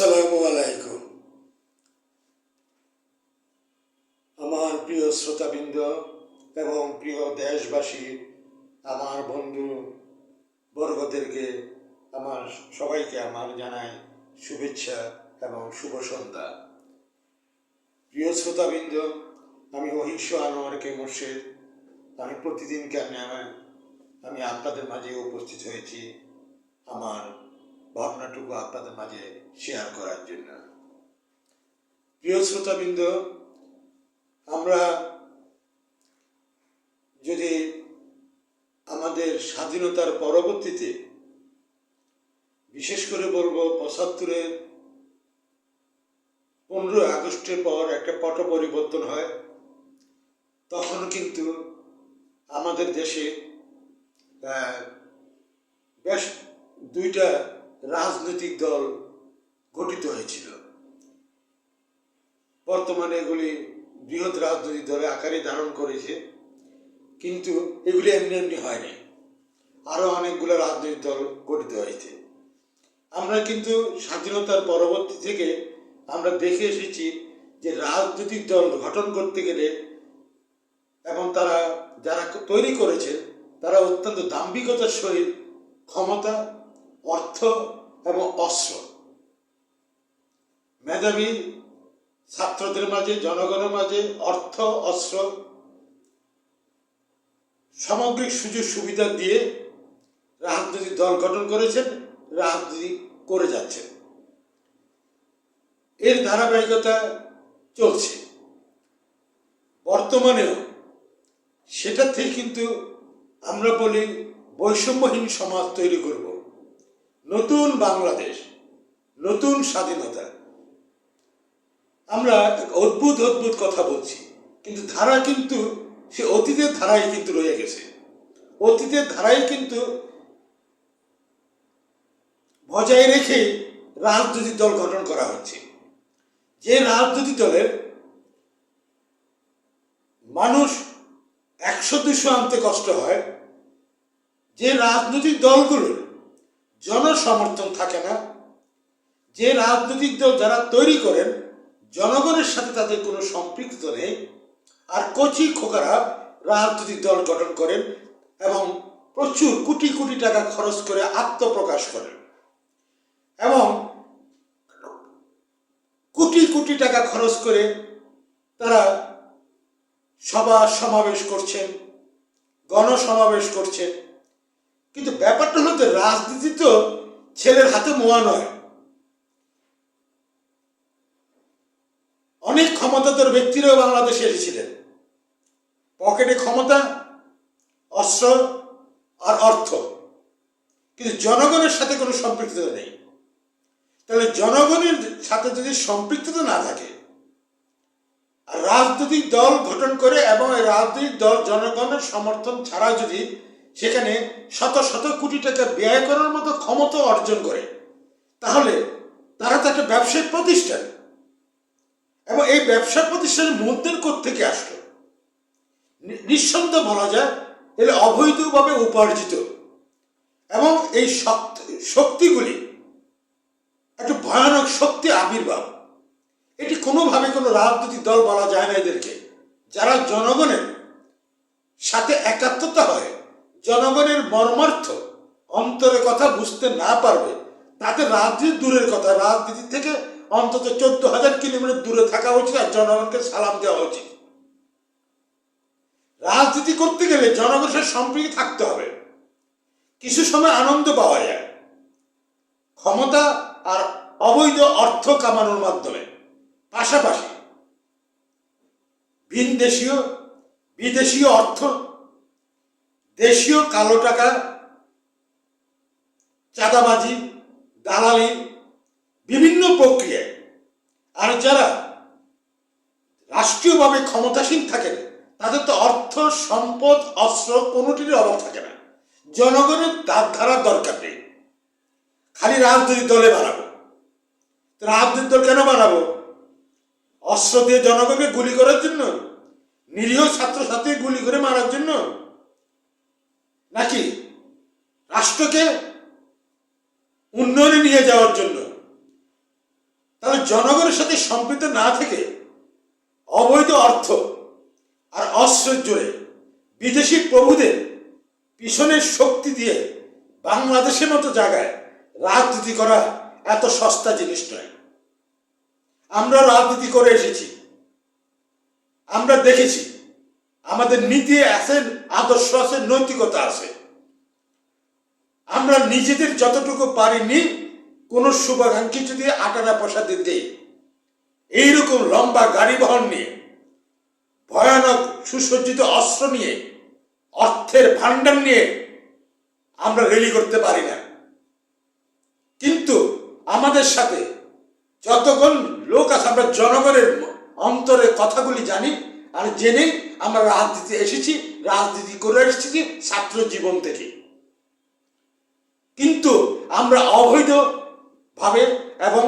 আসসালামু আলাইকুম। আমার প্রিয় শ্রোতাবৃন্দ এবং প্রিয় দেশবাসী, আমার বন্ধু বর্গদেরকে আমার সবাইকে আমার জানাই শুভেচ্ছা এবং শুভ সন্ধ্যা। প্রিয় শ্রোতাবৃন্দ, আমি অহিংস আনোয়ারকে মোর্শেদ। আমি প্রতিদিন কেন আমি আপনাদের মাঝে উপস্থিত হয়েছি আমার ভাবনাটুকু আপনাদের মাঝে শেয়ার করার জন্য। প্রিয় শ্রোতাবৃন্দ, আমরা যদি আমাদের স্বাধীনতার পরবর্তীতে বিশেষ করে বলব পঁচাত্তরের পনেরোই আগস্টের পর একটা পট পরিবর্তন হয় তখন কিন্তু আমাদের দেশে বেশ দুইটা রাজনৈতিক দল গঠিত হয়েছিল। বর্তমানে এগুলি বৃহৎ রাজনৈতিক দলে আকারে ধারণ করেছে, কিন্তু এগুলি এমনি এমনি হয়নি আরও অনেকগুলো রাজনৈতিক দল গঠিত হয়েছে। আমরা কিন্তু স্বাধীনতার পরবর্তী থেকে আমরা দেখে এসেছি যে রাজনৈতিক দল গঠন করতে গেলে এবং তারা যারা তৈরি করেছে তারা অত্যন্ত দাম্ভিকতার সহিত ক্ষমতা অর্থ এবং অস্ত্র। মেধাবী ছাত্রদের মাঝে, জনগণের মাঝে অর্থ, অস্ত্র সামগ্রিক সুযোগ সুবিধা দিয়ে রাজনৈতিক দল গঠন করেছেন, রাজনীতি করে যাচ্ছেন। এর ধারাবাহিকতা চলছে। বর্তমানেও সেটা থেকে কিন্তু আমরা বলি বৈষম্যহীন সমাজ তৈরি করব। নতুন বাংলাদেশ, নতুন স্বাধীনতা। আমরা অদ্ভুত অদ্ভুত কথা বলছি, কিন্তু ধারা কিন্তু, সে অতীতের ধারায় কিন্তু রয়ে গেছে। অতীতের ধারায় কিন্তু বজায় রেখে রাজনৈতিক দল গঠন করা হচ্ছে। যে রাজনৈতিক দলের মানুষ একশো দুশো আনতে কষ্ট হয়, যে রাজনৈতিক দলগুলোর জনসমর্থন থাকে না। যে রাজনৈতিক দল যারা তৈরি করেন, জনগণের সাথে তাদের কোনো সম্পৃক্ত নেই। আর কচি খোকারা রাজনৈতিক দল গঠন করেন এবং প্রচুর কোটি কোটি টাকা খরচ করে আত্মপ্রকাশ করেন এবং কোটি কোটি টাকা খরচ করে তারা সভা সমাবেশ করছেন, গণসমাবেশ করছেন। কিন্তু ব্যাপারটা হলো যে রাজনীতি তো ছেলের হাতে মোয়া নয়। অনেক ক্ষমতাধর ব্যক্তিরাও বাংলাদেশে এসেছিলেন। পকেটে ক্ষমতা, অস্ত্র আর অর্থ। কিন্তু জনগণের সাথে কোনো সম্পৃক্ততা নেই। তাহলে জনগণের সাথে যদি সম্পৃক্ততা না থাকে রাজনৈতিক দল গঠন করে এবং রাজনৈতিক দল জনগণের সমর্থন ছাড়া যদি সেখানে শত শত কোটি টাকা ব্যয় করার মতো ক্ষমতা অর্জন করে। তাহলে তারা তো একটা ব্যবসায়িক প্রতিষ্ঠান। এবং এই ব্যবসা প্রতিষ্ঠানের মূলধন থেকে আসলো? নিঃসন্দেহ বলা যায় এগুলো অবৈধভাবে উপার্জিত। এবং এই শক্তি, শক্তিগুলি একটা ভয়ানক শক্তি আবির্ভাব। এটি কোনোভাবে কোনো রাজনৈতিক দল বলা যায় না এদেরকে। যারা জনগণের সাথে একাত্মতা হয় জনগণের মর্মার্থ অন্তরে কথা বুঝতে না পারবে, তাতে রাজনীতি দূরের কথা, রাজনীতি থেকে অন্তত চোদ্দ হাজার কিলোমিটার দূরে থাকা উচিত আর জনগণকে সালাম দেওয়া উচিত। রাজনীতি করতে গেলে জনগণের সাথে সম্পৃক্ত থাকতে হবে। কিছু সময় আনন্দ পাওয়া যায়। ক্ষমতা আর অবৈধ অর্থ কামানোর মাধ্যমে। পাশাপাশি ভিন দেশীয় বিদেশীয় অর্থ দেশীয় কালো টাকা, চাঁদাবাজি, দালালি, বিভিন্ন প্রক্রিয়ায়। আর যারা রাষ্ট্রীয়ভাবে ক্ষমতাসীন থাকেন, তাদের তো অর্থ, সম্পদ, অস্ত্র কোনোটিরই অভাব থাকে না। জনগণের দাঁত ধারার দরকার নেই। খালি রাজনৈতিক দলে বানাবো। তো রাজনৈতিক দল কেন বানাবো? অস্ত্র দিয়ে জনগণকে গুলি করার জন্য? নিরীহ ছাত্রছাত্রী গুলি করে মারার জন্য? নাকি? রাষ্ট্রকে উন্নয়নে নিয়ে যাওয়ার জন্য। তাহলে জনগণের সাথে সম্পৃক্ত না থেকে অবৈধ অর্থ আর অস্ত্রের জোরে বিদেশি প্রভুদের পিছনের শক্তি দিয়ে বাংলাদেশের মতো জায়গায় রাজনীতি করা এত সস্তা জিনিস নয়। আমরা রাজনীতি করে এসেছি। আমরা দেখেছি আমাদের নীতি আছে, আদর্শ আছে, নৈতিকতা আছে। আমরা নিজেদের যতটুকু পারিনি, কোন শুভাকাঙ্ক্ষী যদি আটানা পয়সা দিতে এইরকম লম্বা গাড়ি বহন নিয়ে, ভয়ানক সুসজ্জিত অস্ত্র নিয়ে, অর্থের ভাণ্ডার নিয়ে আমরা রেলি করতে পারি না। কিন্তু আমাদের সাথে যতক্ষণ লোক আছে, আমরা জনগণের অন্তরে কথাগুলি জানি আর জেনে আমরা রাজনীতি এসেছি, রাজনীতি করে এসেছি ছাত্র জীবন থেকে। কিন্তু আমরা অবৈধ ভাবে এবং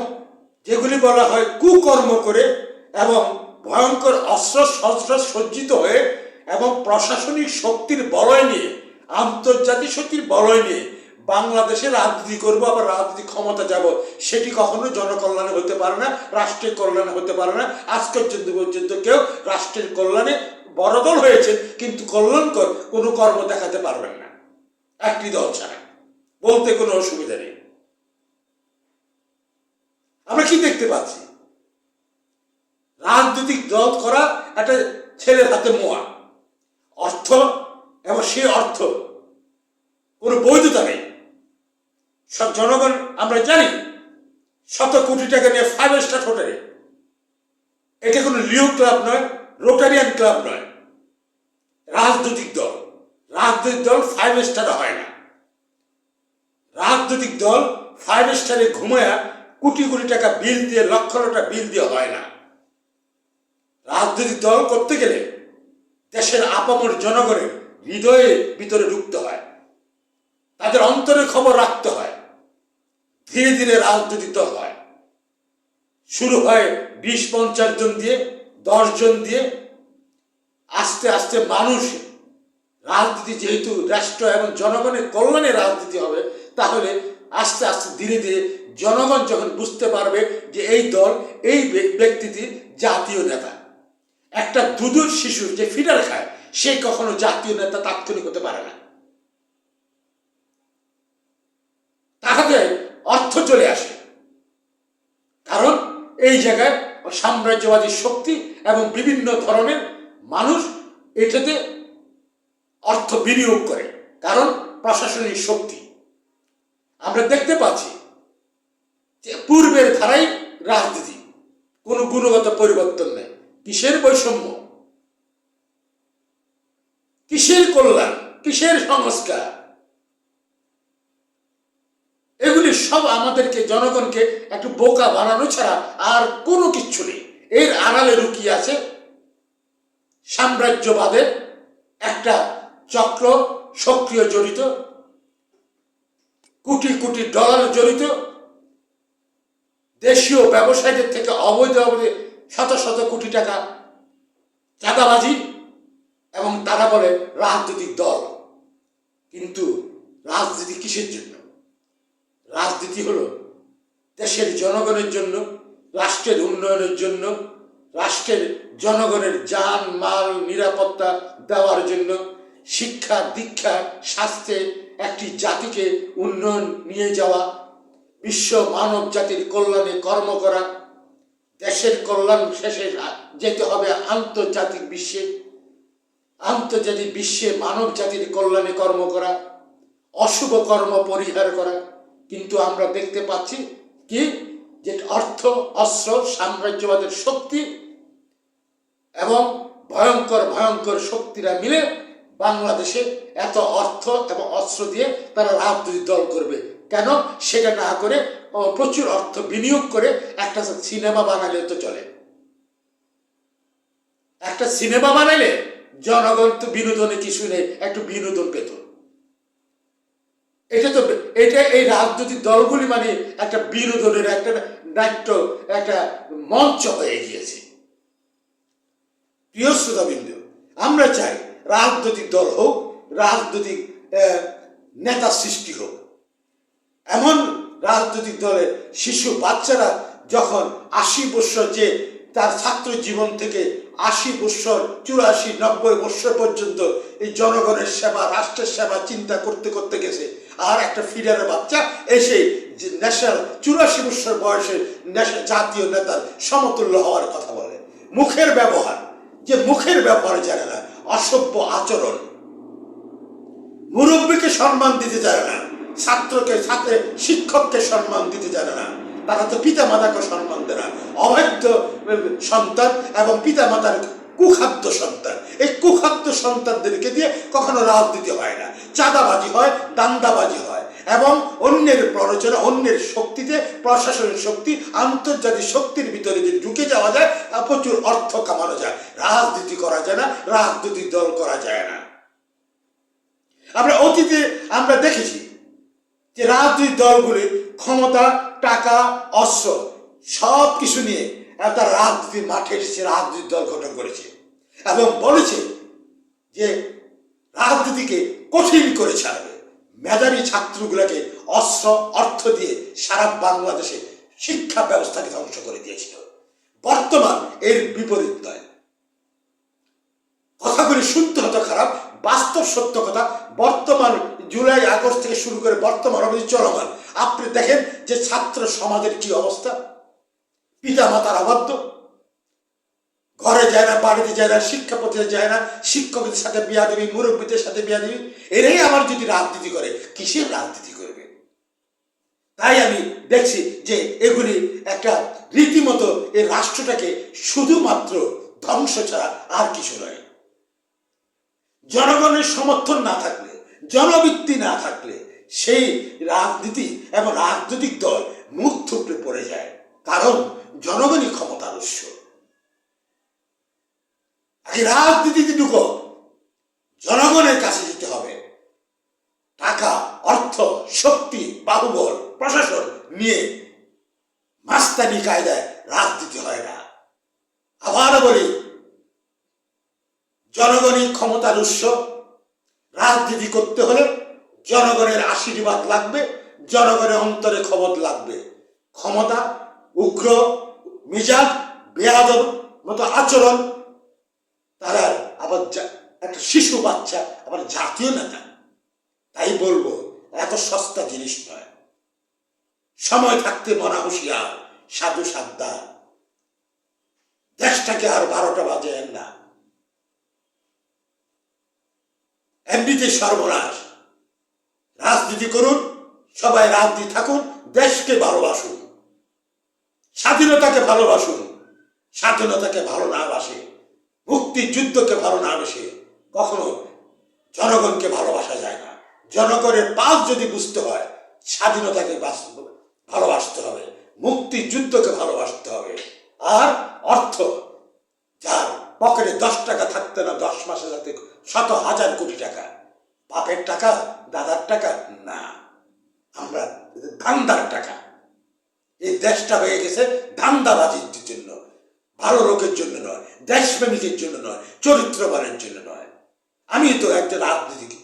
যেগুলি বলা হয় কুকর্ম করে এবং ভয়ঙ্কর অস্ত্র শস্ত্র সজ্জিত হয়ে এবং প্রশাসনিক শক্তির বলয় নিয়ে, আন্তর্জাতিক শক্তির বলয় নিয়ে বাংলাদেশে রাজনীতি করব, আবার রাজনীতি ক্ষমতা যাব। সেটি কখনো জনকল্যাণে হতে পারে না, রাষ্ট্রের কল্যাণে হতে পারে না। আজ পর্যন্ত পর্যন্ত কেউ রাষ্ট্রের কল্যাণে বড় হয়েছে, কিন্তু কল্যাণকর কোনো কর্ম দেখাতে পারবেন না। একটি দল ছাড়া। বলতে কোনো অসুবিধা নেই। আমরা কি দেখতে পাচ্ছি? রাজনৈতিক দল করা একটা ছেলের হাতে মোয়া। অর্থ, এবং সে অর্থ কোনো বৈধতা নেই। সব জনগণ, আমরা জানি, শত কোটি টাকা নিয়ে ফাইভ স্টার হোটেলে এটা কোনো লিও ক্লাব নয় রোটারিয়ান ক্লাব নয়। রাজনৈতিক দল। রাজনৈতিক দল ফাইভ স্টার হয় না। রাজনৈতিক দল ফাইভ স্টারে ঘুমায়া কোটি কোটি টাকা বিল দিয়ে, লক্ষ লক্ষ বিল দিয়ে হয় না। রাজনৈতিক দল করতে গেলে দেশের আপামর জনগণের হৃদয়ে ভিতরে ঢুকতে হয়। তাদের অন্তরে খবর রাখতে হয়। ধীরে ধীরে রাজনৈতিক দল হয়। শুরু হয় বিশ, পঞ্চাশ জন দিয়ে, দশ জন দিয়ে। আস্তে আস্তে মানুষ রাজনীতি যেহেতু রাষ্ট্র এবং জনগণের কল্যাণে রাজনীতি হবে, তাহলে আস্তে আস্তে ধীরে ধীরে জনগণ যখন বুঝতে পারবে যে এই দল, এই ব্যক্তিটি জাতীয় নেতা। একটা দুধুর শিশু যে ফিডার খায়, সে কখনো জাতীয় নেতা তাৎক্ষণিক হতে পারে না। অর্থ চলে আসে। কারণ এই জায়গায় সাম্রাজ্যবাদী শক্তি এবং বিভিন্ন ধরনের মানুষ এটাতে অর্থ বিনিয়োগ করে, কারণ প্রশাসনিক শক্তি। আমরা দেখতে পাচ্ছি যে পূর্বের ধারাই রাজনীতি, কোনো গুণগত পরিবর্তন নেই। কিসের বৈষম্য? কিসের কল্যাণ? কিসের সংস্কার এগুলি সব আমাদেরকে, জনগণকে একটু বোকা বানানো ছাড়া আর কোনো কিচ্ছু নেই। এর আড়ালে লুকিয়ে আছে সাম্রাজ্যবাদের একটা চক্র, সক্রিয় জড়িত, কোটি কোটি ডলার জড়িত, দেশীয় ব্যবসায়ীদের থেকে অবৈধ অবৈধ শত শত কোটি টাকা চাঁদাবাজি এবং তারা বলে রাজনৈতিক দল। কিন্তু রাজনীতি কিসের জন্য? রাজনীতি হলো দেশের জনগণের জন্য, রাষ্ট্রের উন্নয়নের জন্য, রাষ্ট্রের জনগণের যান, মাল, নিরাপত্তা দেওয়ার জন্য শিক্ষা, দীক্ষা, স্বাস্থ্যে একটি জাতিকে উন্নয়ন নিয়ে যাওয়া, বিশ্ব মানব জাতির কল্যাণে কর্ম করা, দেশের কল্যাণ শেষে যেতে হবে আন্তর্জাতিক বিশ্বে আন্তর্জাতিক বিশ্বে মানব জাতির কল্যাণে কর্ম করা, অশুভ কর্ম পরিহার করা কিন্তু আমরা দেখতে পাচ্ছি কি? যে অর্থ, অস্ত্র, সাম্রাজ্যবাদের শক্তি এবং ভয়ঙ্কর ভয়ঙ্কর শক্তিরা মিলে বাংলাদেশে এত অর্থ এবং অস্ত্র দিয়ে তারা রাজনৈতিক দল করবে। কেন? সেটা না করে প্রচুর অর্থ বিনিয়োগ করে একটা সিনেমা বানালে তো চলে। একটা সিনেমা বানালে জনগণ তো বিনোদনে কিছু নেই, একটু বিনোদন পেত। এটা তো এটা এই রাজনৈতিক দলগুলি মানে একটা বিনোদনের একটা নাট্য, একটা মঞ্চ হয়ে গিয়েছে। প্রিয় শ্রোতাবিন্দু, আমরা চাই রাজনৈতিক দল হোক, রাজনৈতিক নেতা সৃষ্টি হোক। এমন রাজনৈতিক দলের শিশু বাচ্চারা যখন আশি বৎসর যে তার ছাত্র জীবন থেকে আশি বৎসর চুরাশি, নব্বই বৎসর পর্যন্ত এই জনগণের সেবা, রাষ্ট্রের সেবা চিন্তা করতে করতে গেছে আর একটা ফিডারের বাচ্চা এসে ন্যাশনাল চুরাশি বৎসর বয়সে জাতীয় নেতার সমতুল্য হওয়ার কথা বলে। মুখের ব্যবহার, যে মুখের ব্যবহার জানে না, অসভ্য আচরণ। মুরব্বীকে সম্মান দিতে জানে না, ছাত্রকে, ছাত্রে, শিক্ষককে সম্মান দিতে জানে না, তারা তো পিতা মাতাকে সম্মান দেয় না। অবাধ্য সন্তান এবং পিতা মাতার কুখাদ্য সন্তান। এই কুখাদ্য সন্তানদেরকে দিয়ে কখনো রাজনীতি হয় না। চাঁদাবাজি হয়, দান্দাবাজি হয় এবং অন্যের প্ররোচনা, অন্যের শক্তিতে প্রশাসনিক শক্তি, আন্তর্জাতিক শক্তির ভিতরে যদি ঢুকে যাওয়া যায় প্রচুর অর্থ কামানো যায়। রাজনীতি করা যায় না, রাজনৈতিক দল করা যায় না। আমরা অতীতে আমরা দেখেছি যে রাজনৈতিক দলগুলি ক্ষমতা, টাকা, অস্ত্র সব কিছু নিয়ে একটা রাজনীতির মাঠে এসেছে, রাজনৈতিক দল গঠন করেছে এবং বলেছে যে রাজনীতিকে কঠিন করে ছাড়বে। মেধাবী ছাত্রগুলোকে অস্ত্র, অর্থ দিয়ে সারা বাংলাদেশে শিক্ষা ব্যবস্থাকে ধ্বংস করে দিয়েছিল। বর্তমান এর বিপরীত নয়। কথাগুলি শুনতে হতো খারাপ, বাস্তব সত্য কথা, বর্তমান জুলাই আগস্ট থেকে শুরু করে বর্তমান অবধি চলমান। আপনি দেখেন যে ছাত্র সমাজের কি অবস্থা? পিতা মাতার অবাধ্য। ঘরে যায় না, বাড়িতে যায় না শিক্ষা প্রতিষ্ঠানে যায় না, শিক্ষকদের সাথে বিয়া দেবী, মুরব্বীদের সাথে বিয়া দেবী, এরাই আমার যদি রাজনীতি করে, কিসের রাজনীতি করবে? তাই আমি দেখছি যে এগুলি একটা রীতিমতো এই রাষ্ট্রটাকে শুধুমাত্র ধ্বংস ছাড়া আর কিছু নয়। জনগণের সমর্থন না থাকলে, জনবৃত্তি না থাকলে সেই রাজনীতি এবং রাজনৈতিক দল মুখ থুপড়ে পড়ে যায়। কারণ জনগণই ক্ষমতার উৎস। আগে রাজনীতিতে ঢুকো, জনগণের কাছে যেতে হবে। টাকা, অর্থ, শক্তি, বাহুবল, প্রশাসন নিয়ে মাস্তানি কায়দায় রাজনীতি হয় না। আবার বলি, জনগণই ক্ষমতার উৎস। রাজনীতি করতে হলে জনগণের আশীর্বাদ লাগবে, জনগণের অন্তরে খবর লাগবে। ক্ষমতা, উগ্র মিজাজ, বেয়াদব মতো আচরণ তারা আবার একটা শিশু বাচ্চা, আবার জাতীয় নেতা। তাই বলব, এত সস্তা জিনিস নয়। সময় থাকতে মনা হুঁশিয়ার, সাধু সাদ্দা। দেশটাকে আর বারোটা বাজে না। এমনিতে সর্বনাশ। রাজনীতি করুন, সবাই রাজনীতি থাকুন, দেশকে ভালোবাসুন। স্বাধীনতাকে ভালোবাসুন, স্বাধীনতাকে ভালো না বাসে, মুক্তিযুদ্ধকে ভালো না বাসে, কখনো জনগণকে ভালোবাসা যায় না। জনগণের পাশ যদি বুঝতে হয়, স্বাধীনতাকে বাস- ভালোবাসতে হবে, মুক্তিযুদ্ধকে ভালোবাসতে হবে। আর অর্থ, যার পকেটে দশ টাকা থাকতে না, দশ মাসে যাতে শত হাজার কোটি টাকা, বাপের টাকা, দাদার টাকা, না। আমরা ধান্দার টাকা। এই দেশটা হয়ে গেছে ধান্দাবাজির জন্য, ভালো লোকের জন্য নয়, দেশপ্রেমিকের জন্য নয়, চরিত্রবানের জন্য নয়। আমি তো একটা রাজনীতি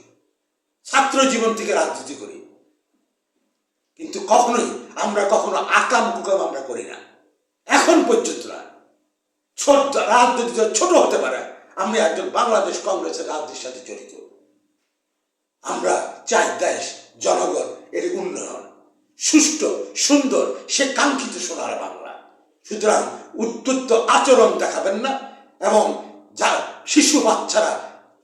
ছাত্র জীবন থেকে রাজনীতি করি। কিন্তু কখনোই আমরা কখনো আকাম কুকাম আমরা করি না। এখন পর্যন্ত না। ছোট রাজনীতি ছোট হতে পারে। আমি একজন বাংলাদেশ কংগ্রেসের রাজনীতির সাথে জড়িত। আমরা চাই দেশ, জনগণ, এর উন্নয়ন। সুষ্ঠু, সুন্দর, সে কাঙ্ক্ষিত সোনার বাংলা। সুতরাং উদ্যুত্ত আচরণ দেখাবেন না এবং যা শিশু বাচ্চারা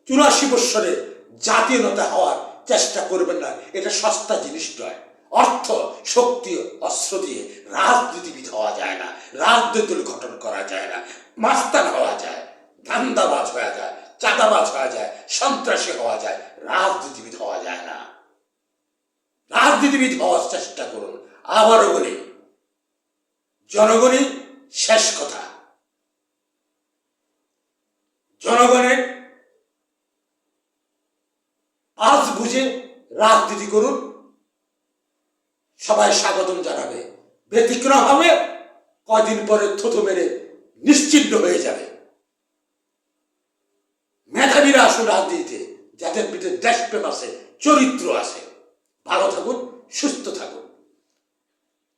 চুরাশি বৎসরে জাতীয়তা হওয়ার চেষ্টা করবেন না, এটা সস্তা জিনিস নয়। অর্থ, শক্তি, অস্ত্র দিয়ে রাজনীতিবিদ হওয়া যায় না রাজনৈতিক গঠন করা যায় না, মাস্তান হওয়া যায়, ধান্দাবাজ হওয়া যায়, চাঁদাবাজ হওয়া যায়, সন্ত্রাসী হওয়া যায়, রাজনীতিবিদ হওয়া যায় না। রাজনীতিবিদ হওয়ার চেষ্টা করুন। আবারও বলি জনগণই শেষ কথা। জনগণের আজ বুঝে রাজনীতি করুন। সবাই স্বাগতম জানাবে। ব্যতিক্রম হবে, কয়দিন পরে থুতু মেরে নিশ্চিন্ন হয়ে যাবে। মেধাবীরা আসুন রাজনীতিতে, যাদের ভিতরে দেশপ্রেম আছে, চরিত্র আছে।